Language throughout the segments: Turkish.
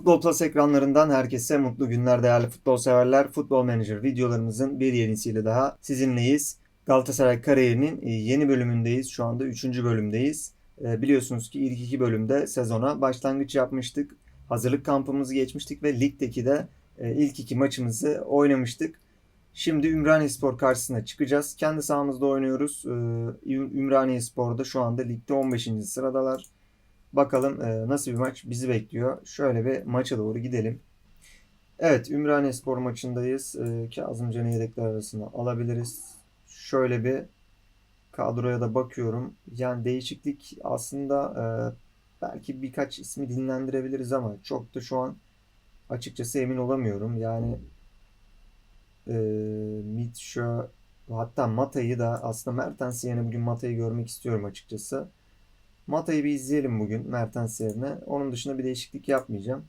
Futbol Plus ekranlarından herkese mutlu günler değerli futbol severler. Futbol Manager videolarımızın bir yenisiyle daha sizinleyiz. Galatasaray kariyerinin e, yeni bölümündeyiz. Şu anda 3. bölümdeyiz. E, Biliyorsunuz ki ilk iki bölümde sezona başlangıç yapmıştık. Hazırlık kampımızı geçmiştik ve ligdeki de e, ilk iki maçımızı oynamıştık. Şimdi Ümraniyespor karşısına çıkacağız. Kendi sahamızda oynuyoruz. Ee, Ümraniyespor'da şu anda ligde 15. sıradalar. Bakalım e, nasıl bir maç bizi bekliyor. Şöyle bir maça doğru gidelim. Evet Ümraniyespor maçındayız. Ee, Kazımcan'ı yedekler arasında alabiliriz. Şöyle bir kadroya da bakıyorum. Yani değişiklik aslında e, belki birkaç ismi dinlendirebiliriz ama çok da şu an açıkçası emin olamıyorum. Yani e, Mitchell hatta Mata'yı da aslında Mertens yerine bugün Mata'yı görmek istiyorum açıkçası. Mata'yı bir izleyelim bugün Mertens yerine. Onun dışında bir değişiklik yapmayacağım.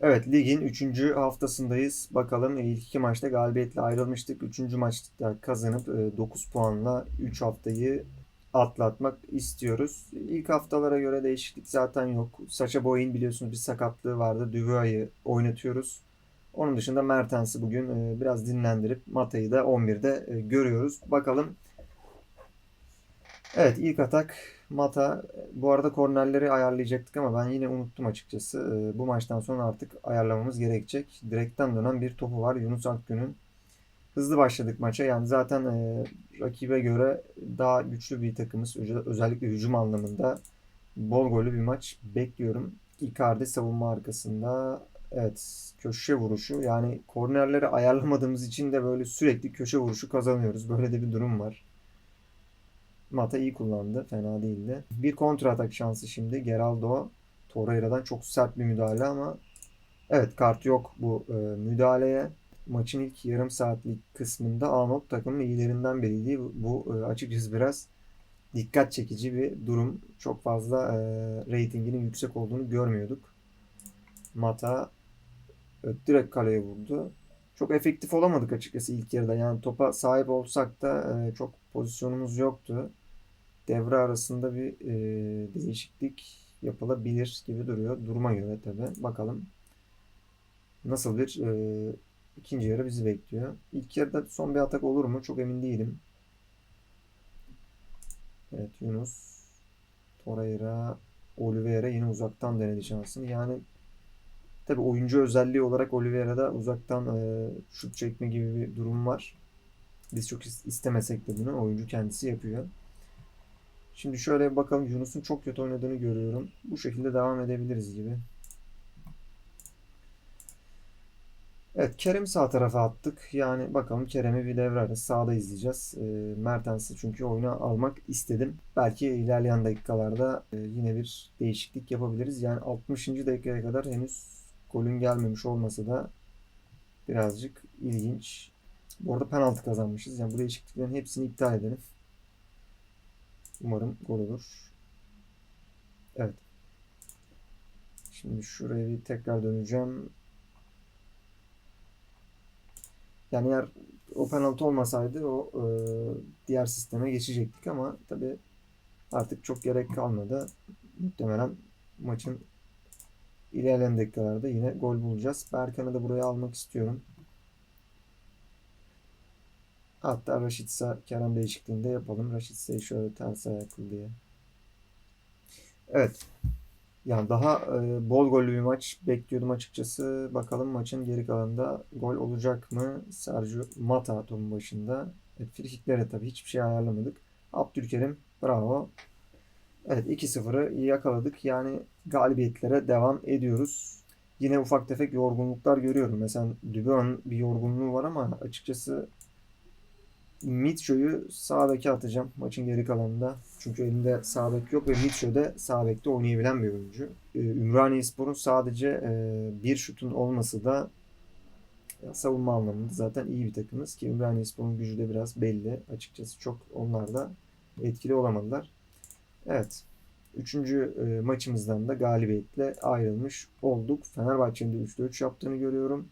Evet ligin 3. haftasındayız. Bakalım ilk iki maçta galibiyetle ayrılmıştık. 3. maçta kazanıp 9 puanla 3 haftayı atlatmak istiyoruz. İlk haftalara göre değişiklik zaten yok. Saça Boy'un biliyorsunuz bir sakatlığı vardı. Duvuay'ı oynatıyoruz. Onun dışında Mertens'i bugün e, biraz dinlendirip Mata'yı da 11'de e, görüyoruz. Bakalım. Evet ilk atak Mata. Bu arada kornerleri ayarlayacaktık ama ben yine unuttum açıkçası. E, bu maçtan sonra artık ayarlamamız gerekecek. Direkten dönen bir topu var Yunus Akgün'ün. Hızlı başladık maça. Yani zaten rakibe göre daha güçlü bir takımız. Özellikle hücum anlamında bol gollü bir maç bekliyorum. Icardi savunma arkasında Evet, köşe vuruşu. Yani kornerleri ayarlamadığımız için de böyle sürekli köşe vuruşu kazanıyoruz. Böyle de bir durum var. Mata iyi kullandı. Fena değildi. Bir kontra atak şansı şimdi. Geraldo Torreira'dan çok sert bir müdahale ama evet kart yok bu e, müdahaleye. Maçın ilk yarım saatlik kısmında Arnold takımın iyilerinden biriydi. Bu e, açıkçası biraz dikkat çekici bir durum. Çok fazla e, reytinginin yüksek olduğunu görmüyorduk. Mata Evet, direkt kaleye vurdu. Çok efektif olamadık açıkçası ilk yarıda. Yani topa sahip olsak da e, çok pozisyonumuz yoktu. Devre arasında bir e, değişiklik yapılabilir gibi duruyor. Duruma göre tabi. Bakalım nasıl bir e, ikinci yarı bizi bekliyor. İlk yarıda son bir atak olur mu? Çok emin değilim. Evet Yunus Torreira Oliveira yine uzaktan denedi şansını. Yani Tabi oyuncu özelliği olarak Oliveira'da uzaktan e, şut çekme gibi bir durum var. Biz çok istemesek de bunu oyuncu kendisi yapıyor. Şimdi şöyle bir bakalım Yunus'un çok kötü oynadığını görüyorum. Bu şekilde devam edebiliriz gibi. Evet Kerem'i sağ tarafa attık. Yani bakalım Kerem'i bir devre arası sağda izleyeceğiz. E, Mertens'i çünkü oyuna almak istedim. Belki ilerleyen dakikalarda e, yine bir değişiklik yapabiliriz. Yani 60. dakikaya kadar henüz golün gelmemiş olması da birazcık ilginç. Bu arada penaltı kazanmışız. Yani bu değişikliklerin hepsini iptal edelim. Umarım gol olur. Evet. Şimdi şuraya bir tekrar döneceğim. Yani eğer o penaltı olmasaydı o e, diğer sisteme geçecektik ama tabi artık çok gerek kalmadı. Muhtemelen maçın İlerleyen dakikalarda yine gol bulacağız. Berkan'ı da buraya almak istiyorum. Hatta Raşitsa Kerem değişikliğinde yapalım. Raşitsa'yı şöyle ters ayaklı diye. Evet. Yani daha e, bol gollü bir maç bekliyordum açıkçası. Bakalım maçın geri kalanında gol olacak mı? Sergio Mata topun başında. Evet, frikiklere tabii hiçbir şey ayarlamadık. Abdülkerim bravo. Evet 2-0'ı yakaladık. Yani galibiyetlere devam ediyoruz. Yine ufak tefek yorgunluklar görüyorum. Mesela Düben'in bir yorgunluğu var ama açıkçası Mitcho'yu sağ beke atacağım maçın geri kalanında. Çünkü elinde sağ bek yok ve Mitcho de sağ bekte oynayabilen bir oyuncu. Ee, Ümraniyespor'un sadece e, bir şutun olması da savunma anlamında zaten iyi bir takımız ki Ümraniyespor'un gücü de biraz belli. Açıkçası çok onlar da etkili olamadılar. Evet. Üçüncü e, maçımızdan da galibiyetle ayrılmış olduk. Fenerbahçe'nin de 3'te 3 yaptığını görüyorum.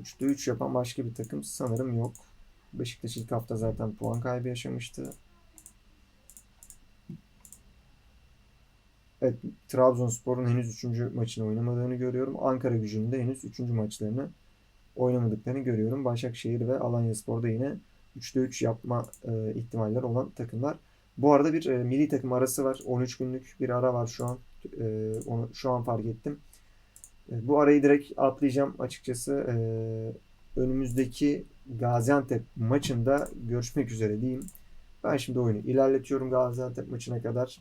3'te 3 yapan başka bir takım sanırım yok. Beşiktaş ilk hafta zaten puan kaybı yaşamıştı. Evet, Trabzonspor'un henüz 3. maçını oynamadığını görüyorum. Ankara Gücü'nün de henüz 3. maçlarını oynamadıklarını görüyorum. Başakşehir ve Alanyaspor'da yine 3'te 3 yapma e, ihtimalleri olan takımlar. Bu arada bir e, milli takım arası var. 13 günlük bir ara var şu an. E, onu şu an fark ettim. E, bu arayı direkt atlayacağım açıkçası. E, önümüzdeki Gaziantep maçında görüşmek üzere diyeyim. Ben şimdi oyunu ilerletiyorum Gaziantep maçına kadar.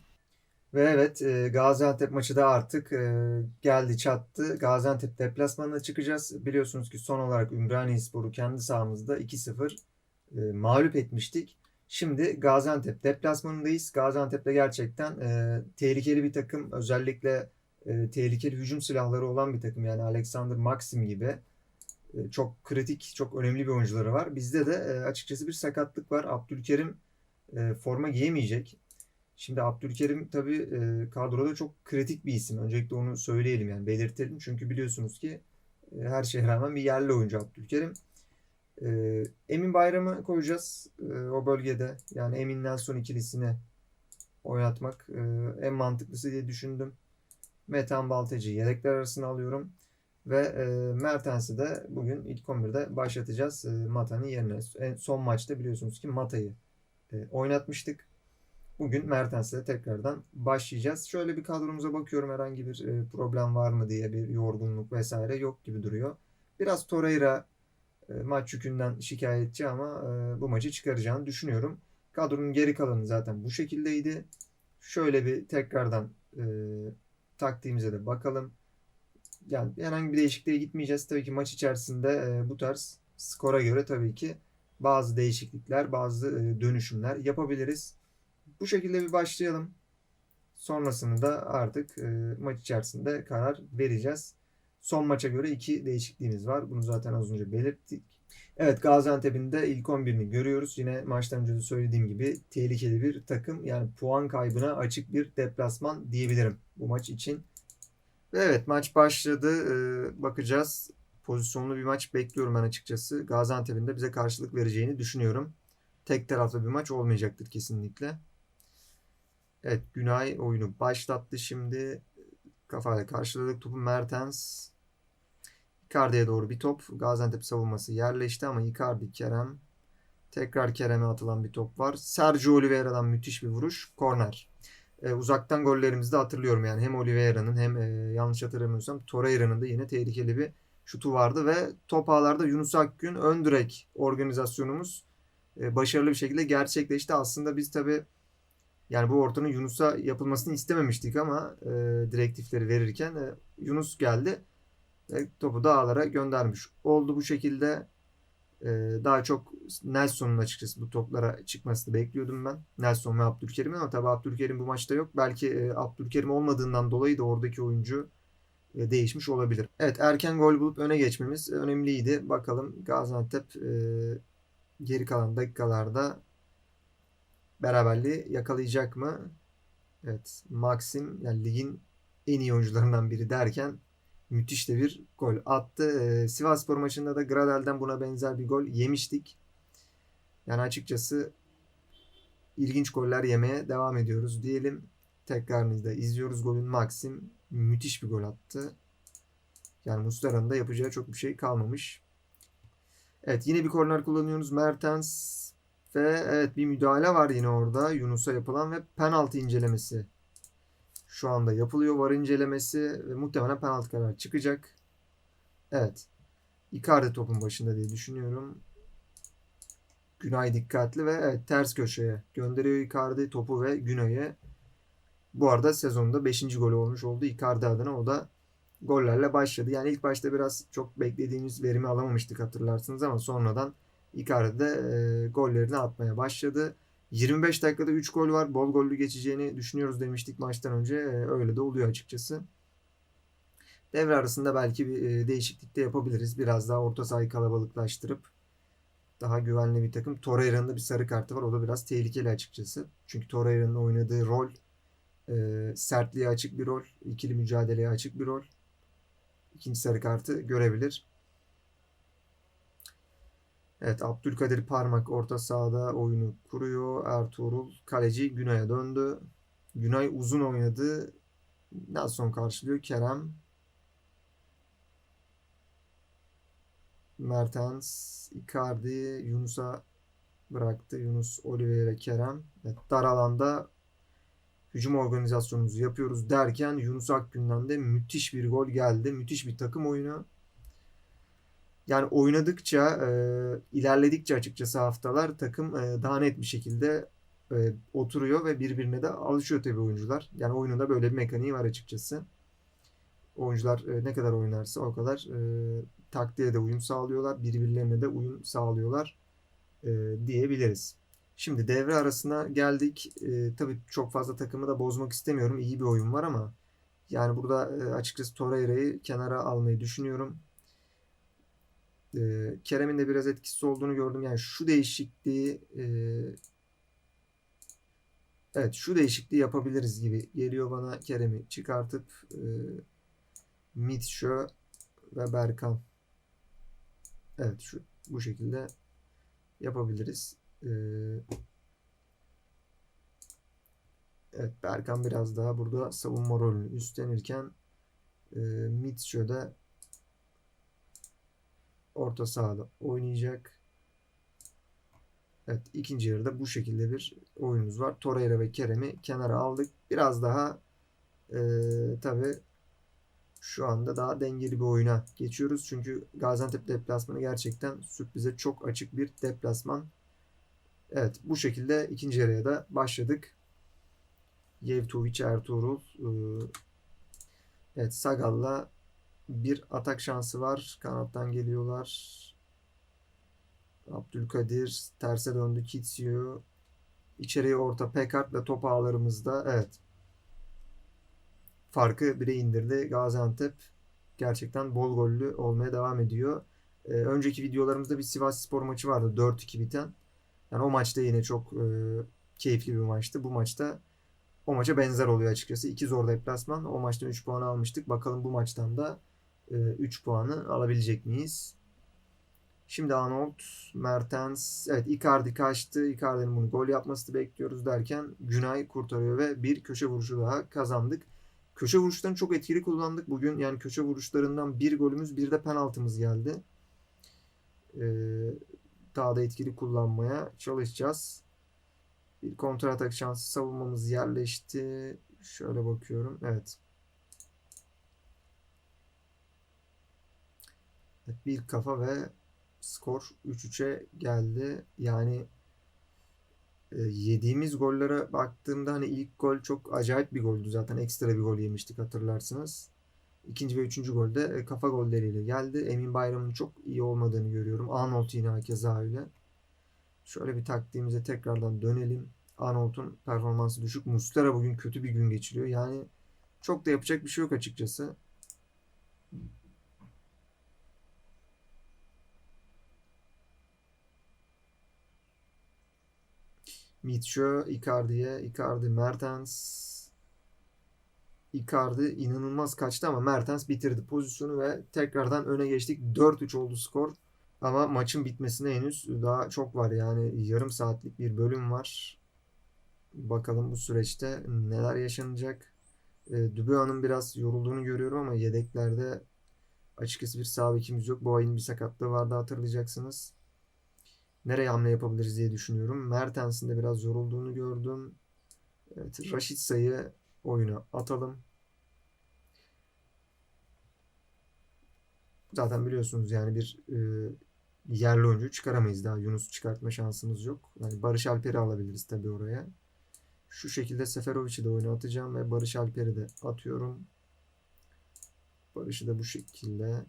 Ve evet e, Gaziantep maçı da artık e, geldi çattı. Gaziantep deplasmanına çıkacağız. Biliyorsunuz ki son olarak Ümraniyespor'u kendi sahamızda 2-0 e, mağlup etmiştik. Şimdi Gaziantep deplasmanındayız. Gaziantep'te gerçekten tehlikeli bir takım. Özellikle tehlikeli hücum silahları olan bir takım. Yani Alexander Maxim gibi çok kritik, çok önemli bir oyuncuları var. Bizde de e, açıkçası bir sakatlık var. Abdülkerim e, forma giyemeyecek. Şimdi Abdülkerim tabii e, kadroda çok kritik bir isim. Öncelikle onu söyleyelim yani belirtelim. Çünkü biliyorsunuz ki e, her şeye rağmen bir yerli oyuncu Abdülkerim. E, Emin Bayram'ı koyacağız e, o bölgede. Yani Emin Nelson ikilisini oynatmak e, en mantıklısı diye düşündüm. Metan Baltacı yedekler arasına alıyorum. Ve e, Mertens'i de bugün ilk 11'de başlatacağız e, Mata'nın yerine. En son maçta biliyorsunuz ki Mata'yı e, oynatmıştık. Bugün Mertens'le tekrardan başlayacağız. Şöyle bir kadromuza bakıyorum herhangi bir e, problem var mı diye bir yorgunluk vesaire yok gibi duruyor. Biraz Torreira e, maç yükünden şikayetçi ama e, bu maçı çıkaracağını düşünüyorum. Kadronun geri kalanı zaten bu şekildeydi. Şöyle bir tekrardan e, taktiğimize de bakalım. Yani herhangi bir değişikliğe gitmeyeceğiz. Tabii ki maç içerisinde e, bu tarz skora göre tabii ki bazı değişiklikler, bazı e, dönüşümler yapabiliriz. Bu şekilde bir başlayalım. Sonrasını da artık e, maç içerisinde karar vereceğiz. Son maça göre iki değişikliğimiz var. Bunu zaten az önce belirttik. Evet Gaziantep'in de ilk 11'ini görüyoruz. Yine maçtan önce de söylediğim gibi tehlikeli bir takım. Yani puan kaybına açık bir deplasman diyebilirim bu maç için. Ve evet maç başladı. Ee, bakacağız. Pozisyonlu bir maç bekliyorum ben açıkçası. Gaziantep'in de bize karşılık vereceğini düşünüyorum. Tek taraflı bir maç olmayacaktır kesinlikle. Evet Günay oyunu başlattı şimdi. Kafayla karşıladık topu Mertens. Icardi'ye doğru bir top. Gaziantep savunması yerleşti ama Icardi Kerem. Tekrar Kerem'e atılan bir top var. Sergio Oliveira'dan müthiş bir vuruş. Korner. Ee, uzaktan gollerimizde hatırlıyorum yani hem Oliveira'nın hem e, yanlış hatırlamıyorsam Torreira'nın da yine tehlikeli bir şutu vardı ve top ağlarda Yunus Akgün ön direk organizasyonumuz e, başarılı bir şekilde gerçekleşti. Aslında biz tabi yani bu ortanın Yunus'a yapılmasını istememiştik ama e, direktifleri verirken e, Yunus geldi ve topu dağlara göndermiş. Oldu bu şekilde e, daha çok Nelson'un açıkçası bu toplara çıkmasını bekliyordum ben. Nelson ve Abdülkerim'in ama tabii Abdülkerim bu maçta yok. Belki e, Abdülkerim olmadığından dolayı da oradaki oyuncu e, değişmiş olabilir. Evet erken gol bulup öne geçmemiz önemliydi. Bakalım Gaziantep e, geri kalan dakikalarda beraberliği yakalayacak mı? Evet Maxim yani ligin en iyi oyuncularından biri derken müthiş de bir gol attı. Ee, Sivasspor maçında da Gradel'den buna benzer bir gol yemiştik. Yani açıkçası ilginç goller yemeye devam ediyoruz diyelim. Tekrarını da izliyoruz golün Maxim müthiş bir gol attı. Yani Muslera'nın da yapacağı çok bir şey kalmamış. Evet yine bir korner kullanıyoruz. Mertens ve evet bir müdahale var yine orada Yunus'a yapılan ve penaltı incelemesi şu anda yapılıyor. Var incelemesi ve muhtemelen penaltı kararı çıkacak. Evet. Icardi topun başında diye düşünüyorum. Günay dikkatli ve evet, ters köşeye gönderiyor Icardi topu ve Günay'e. Bu arada sezonda 5. golü olmuş oldu Icardi adına. O da gollerle başladı. Yani ilk başta biraz çok beklediğimiz verimi alamamıştık hatırlarsınız ama sonradan Icardi de e, gollerini atmaya başladı. 25 dakikada 3 gol var. Bol gollü geçeceğini düşünüyoruz demiştik maçtan önce. E, öyle de oluyor açıkçası. Devre arasında belki bir e, değişiklik de yapabiliriz. Biraz daha orta sahayı kalabalıklaştırıp daha güvenli bir takım. Torreira'nın da bir sarı kartı var. O da biraz tehlikeli açıkçası. Çünkü Torreira'nın oynadığı rol e, sertliğe açık bir rol. ikili mücadeleye açık bir rol. İkinci sarı kartı görebilir. Evet Abdülkadir Parmak orta sahada oyunu kuruyor. Ertuğrul kaleci Günay'a döndü. Günay uzun oynadı. Nelson karşılıyor. Kerem. Mertens, Icardi, Yunus'a bıraktı. Yunus, Oliveira, Kerem. Evet, dar alanda hücum organizasyonumuzu yapıyoruz derken Yunus Akgün'den de müthiş bir gol geldi. Müthiş bir takım oyunu. Yani oynadıkça, e, ilerledikçe açıkçası haftalar takım e, daha net bir şekilde e, oturuyor ve birbirine de alışıyor tabii oyuncular. Yani oyununda böyle bir mekaniği var açıkçası. Oyuncular e, ne kadar oynarsa o kadar e, taktiğe de uyum sağlıyorlar. Birbirlerine de uyum sağlıyorlar e, diyebiliriz. Şimdi devre arasına geldik. E, tabii çok fazla takımı da bozmak istemiyorum. İyi bir oyun var ama yani burada e, açıkçası Torreira'yı kenara almayı düşünüyorum. E, Kerem'in de biraz etkisi olduğunu gördüm. Yani şu değişikliği e, evet şu değişikliği yapabiliriz gibi geliyor bana Kerem'i çıkartıp e, Mitchell ve Berkan. Evet şu bu şekilde yapabiliriz. Ee, evet Berkan biraz daha burada savunma rolünü üstlenirken e, Mitchell de orta sahada oynayacak. Evet ikinci yarıda bu şekilde bir oyunumuz var. Torreira ve Kerem'i kenara aldık. Biraz daha e, tabi şu anda daha dengeli bir oyuna geçiyoruz. Çünkü Gaziantep deplasmanı gerçekten sürprize çok açık bir deplasman. Evet bu şekilde ikinci yarıya da başladık. Yevtovic Ertuğrul. Ee, evet Sagal'la bir atak şansı var. Kanattan geliyorlar. Abdülkadir terse döndü. Kitsio. İçeriye orta Pekart'la top ağlarımızda. Evet farkı bire indirdi. Gaziantep gerçekten bol gollü olmaya devam ediyor. Ee, önceki videolarımızda bir Sivas Spor maçı vardı 4-2 biten. Yani o maçta yine çok e, keyifli bir maçtı. Bu maçta o maça benzer oluyor açıkçası. İki zor deplasman. O maçtan 3 puan almıştık. Bakalım bu maçtan da 3 puanı alabilecek miyiz? Şimdi Arnold, Mertens, evet Icardi kaçtı. Icardi'nin bunu gol yapmasını bekliyoruz derken Günay kurtarıyor ve bir köşe vuruşu daha kazandık. Köşe vuruşlarını çok etkili kullandık bugün. Yani köşe vuruşlarından bir golümüz bir de penaltımız geldi. Ee, daha da etkili kullanmaya çalışacağız. Bir kontra atak şansı savunmamız yerleşti. Şöyle bakıyorum. Evet. Bir kafa ve skor 3-3'e geldi. Yani e, yediğimiz gollere baktığımda hani ilk gol çok acayip bir goldü zaten. Ekstra bir gol yemiştik hatırlarsınız. İkinci ve üçüncü golde e, kafa golleriyle geldi. Emin Bayram'ın çok iyi olmadığını görüyorum. Arnold yine hakeza öyle. Şöyle bir taktiğimize tekrardan dönelim. Arnold'un performansı düşük. Mustera bugün kötü bir gün geçiriyor. Yani çok da yapacak bir şey yok açıkçası. Mitchell, Icardi'ye, Icardi, Mertens. Icardi inanılmaz kaçtı ama Mertens bitirdi pozisyonu ve tekrardan öne geçtik. 4-3 oldu skor. Ama maçın bitmesine henüz daha çok var. Yani yarım saatlik bir bölüm var. Bakalım bu süreçte neler yaşanacak. E, Dubuan'ın biraz yorulduğunu görüyorum ama yedeklerde açıkçası bir sağ bekimiz yok. Bu ayın bir sakatlığı vardı hatırlayacaksınız nereye hamle yapabiliriz diye düşünüyorum. Mertens'in de biraz yorulduğunu gördüm. Evet, Raşit sayı oyuna atalım. Zaten biliyorsunuz yani bir e, yerli oyuncu çıkaramayız daha. Yunus çıkartma şansımız yok. Yani Barış Alper'i alabiliriz tabii oraya. Şu şekilde Seferovic'i de oyuna atacağım ve Barış Alper'i de atıyorum. Barış'ı da bu şekilde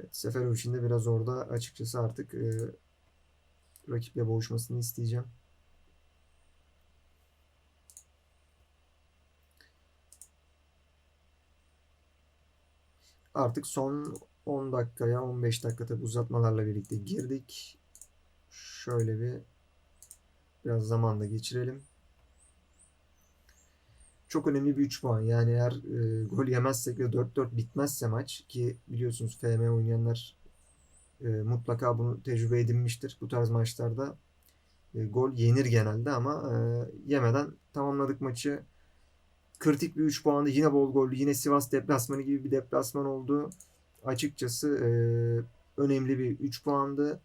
Evet, Seferovic'in de biraz orada açıkçası artık e, rakiple boğuşmasını isteyeceğim. Artık son 10 dakikaya 15 dakika tabi uzatmalarla birlikte girdik. Şöyle bir biraz zaman da geçirelim çok önemli bir 3 puan. Yani eğer e, gol yemezsek ve 4-4 bitmezse maç ki biliyorsunuz FM oynayanlar e, mutlaka bunu tecrübe edinmiştir bu tarz maçlarda. E, gol yenir genelde ama e, yemeden tamamladık maçı. kritik bir 3 puandı. Yine bol gollü. Yine Sivas deplasmanı gibi bir deplasman oldu. Açıkçası e, önemli bir 3 puandı.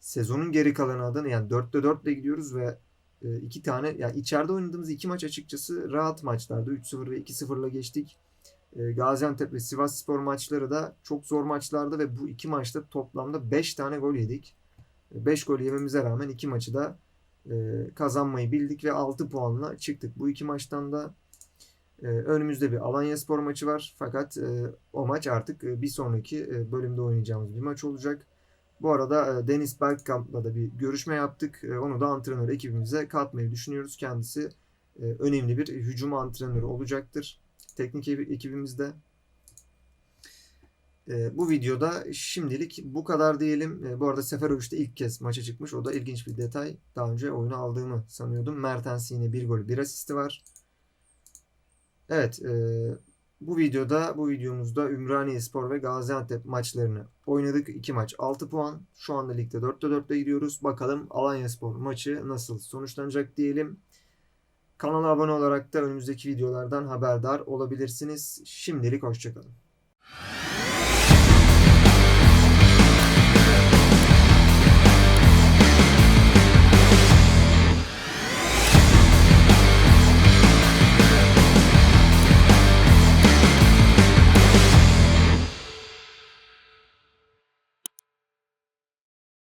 Sezonun geri kalanı adına yani 4'te 4 ile gidiyoruz ve iki tane yani içeride oynadığımız iki maç açıkçası rahat maçlardı. 3-0 ve 2-0 ile geçtik. E, Gaziantep ve Sivas Spor maçları da çok zor maçlardı ve bu iki maçta toplamda 5 tane gol yedik. 5 gol yememize rağmen iki maçı da e, kazanmayı bildik ve 6 puanla çıktık. Bu iki maçtan da önümüzde bir Alanya Spor maçı var. Fakat e, o maç artık e, bir sonraki bölümde oynayacağımız bir maç olacak. Bu arada e, Deniz Bergkamp'la da bir görüşme yaptık. E, onu da antrenör ekibimize katmayı düşünüyoruz. Kendisi e, önemli bir hücum antrenörü olacaktır. Teknik ekibimizde. Bu videoda şimdilik bu kadar diyelim. Bu arada Seferovic de ilk kez maça çıkmış. O da ilginç bir detay. Daha önce oyunu aldığımı sanıyordum. Mertens yine bir gol, bir asisti var. Evet, e, bu videoda, bu videomuzda Ümraniye Spor ve Gaziantep maçlarını oynadık. İki maç 6 puan. Şu anda ligde 4'te 4'te gidiyoruz. Bakalım Alanya Spor maçı nasıl sonuçlanacak diyelim. Kanala abone olarak da önümüzdeki videolardan haberdar olabilirsiniz. Şimdilik hoşçakalın.